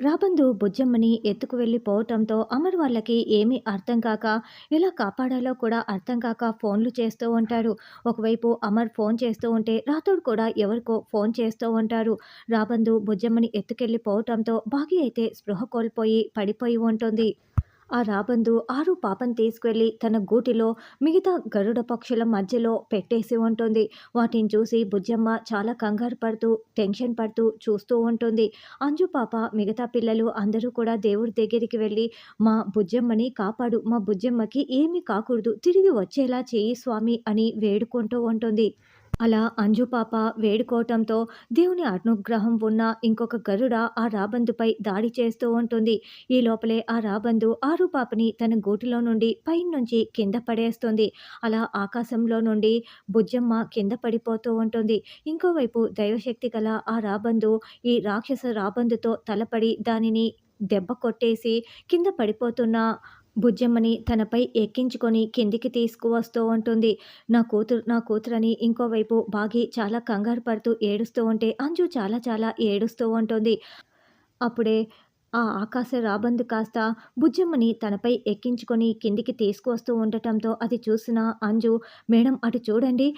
రాబందు బుజ్జమ్మని ఎత్తుకు వెళ్ళిపోవటంతో అమర్ వాళ్ళకి ఏమీ అర్థం కాక ఎలా కాపాడాలో కూడా అర్థం కాక ఫోన్లు చేస్తూ ఉంటాడు. ఒకవైపు అమర్ ఫోన్ చేస్తూ ఉంటే రాతోడు కూడా ఎవరికో ఫోన్ చేస్తూ ఉంటారు. రాబందు బుజ్జమ్మని ఎత్తుకెళ్ళిపోవటంతో బాగి అయితే స్పృహ కోల్పోయి పడిపోయి ఉంటుంది. ఆ రాబందు ఆరు పాపం తీసుకువెళ్ళి తన గూటిలో మిగతా గరుడ పక్షుల మధ్యలో పెట్టేసి ఉంటుంది. వాటిని చూసి బుజ్జమ్మ చాలా కంగారు పడుతూ టెన్షన్ పడుతూ చూస్తూ ఉంటుంది. అంజు పాప మిగతా పిల్లలు అందరూ కూడా దేవుడి దగ్గరికి వెళ్ళి మా బుజ్జమ్మని కాపాడు. మా బుజ్జమ్మకి ఏమీ కాకూడదు. తిరిగి వచ్చేలా చేయి స్వామి అని వేడుకుంటూ ఉంటుంది. అలా అంజు పాప వేడుకోవటంతో దేవుని అనుగ్రహం ఉన్న ఇంకొక గరుడ ఆ రాబందుపై దాడి చేస్తూ ఉంటుంది. ఈ లోపలే ఆ రాబందు ఆరు పాపని తన గూటిలో నుండి పైనుంచి కింద పడేస్తుంది. అలా ఆకాశంలో నుండి బుజ్జమ్మ కింద పడిపోతూ ఉంటుంది. ఇంకోవైపు దైవశక్తి గల ఆ రాబందు ఈ రాక్షస రాబందుతో తలపడి దానిని దెబ్బ కొట్టేసి కింద పడిపోతున్న బుజ్జమ్మని తనపై ఎక్కించుకొని కిందికి తీసుకువస్తూ ఉంటుంది. నా కూతురు నా కూతురని ఇంకోవైపు బాగి చాలా కంగారు పడుతూ ఏడుస్తూ ఉంటే అంజు చాలా చాలా ఏడుస్తూ ఉంటుంది. అప్పుడే ఆ ఆకాశ రాబందు కాస్త బుజ్జమ్మని తనపై ఎక్కించుకొని కిందికి తీసుకువస్తూ ఉండటంతో అది చూసిన అంజు మేడం అటు చూడండి.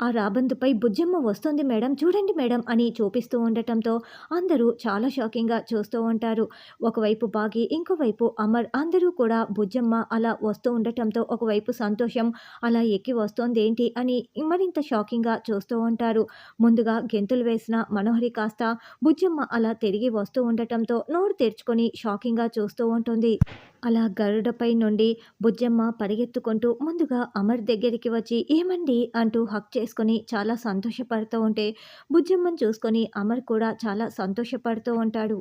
ఆ రాబందుపై బుజ్జమ్మ వస్తుంది మేడం చూడండి మేడం అని చూపిస్తూ ఉండటంతో అందరూ చాలా షాకింగ్గా చూస్తూ ఉంటారు. ఒకవైపు బాగి ఇంకోవైపు అమర్ అందరూ కూడా బుజ్జమ్మ అలా వస్తూ ఉండటంతో ఒకవైపు సంతోషం అలా ఎక్కి వస్తోంది ఏంటి అని మరింత షాకింగ్గా చూస్తూ ఉంటారు. ముందుగా గెంతులు వేసిన మనోహరి కాస్త బుజ్జమ్మ అలా తిరిగి వస్తూ ఉండటంతో నోరు తెరుచుకొని షాకింగ్గా చూస్తూ ఉంటుంది. అలా గరుడపై నుండి బుజ్జమ్మ పరిగెత్తుకుంటూ ముందుగా అమర్ దగ్గరికి వచ్చి ఏమండి? అంటూ హక్ చేసుకొని చాలా సంతోషపడుతూ ఉంటే బుజ్జమ్మని చూసుకొని అమర్ కూడా చాలా సంతోషపడుతూ ఉంటాడు.